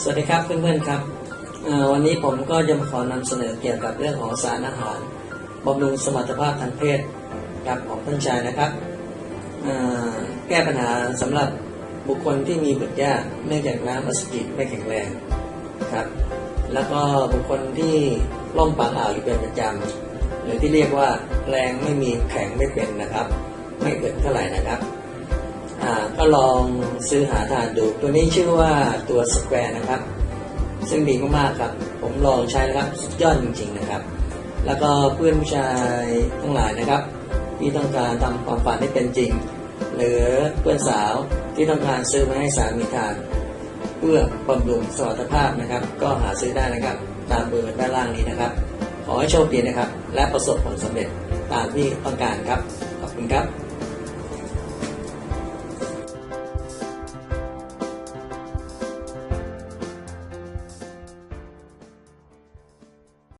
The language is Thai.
สวัสดีครับเพื่อนๆครับวันนี้ผมก็จะมาขอนำเสนอเกี่ยวกับเรื่องของสารอาหารบำรุงสมรรถภาพทางเพศกับของท่านชายนะครับแก้ปัญหาสำหรับบุคคลที่มีบุตรยากเนื่องจากน้ำอสุจิไม่แข็งแรงครับแล้วก็บุคคลที่ล่มปากอ่าวอยู่เป็นประจำหรือที่เรียกว่าแรงไม่มีแข็งไม่เป็นนะครับ ไม่เกิดเท่าไหร่นะครับ ลองซื้อหาทานดู ตัวนี้ชื่อว่าตัวสแควร์นะครับ ซึ่งดีมากๆครับ ผมลองใช้แล้วครับยอดจริงๆนะครับ แล้วก็เพื่อนผู้ชายทั้งหลายนะครับ ที่ต้องการทำความฝันให้เป็นจริง หรือเพื่อนสาวที่ต้องการซื้อมาให้สามีทาน เพื่อบำรุงสมรรถภาพนะครับ ก็หาซื้อได้นะครับ ตามเบอร์ด้านล่างนี้นะครับ ขอให้โชคดีนะครับ และประสบผลสำเร็จตามที่ต้องการครับ ขอบคุณครับ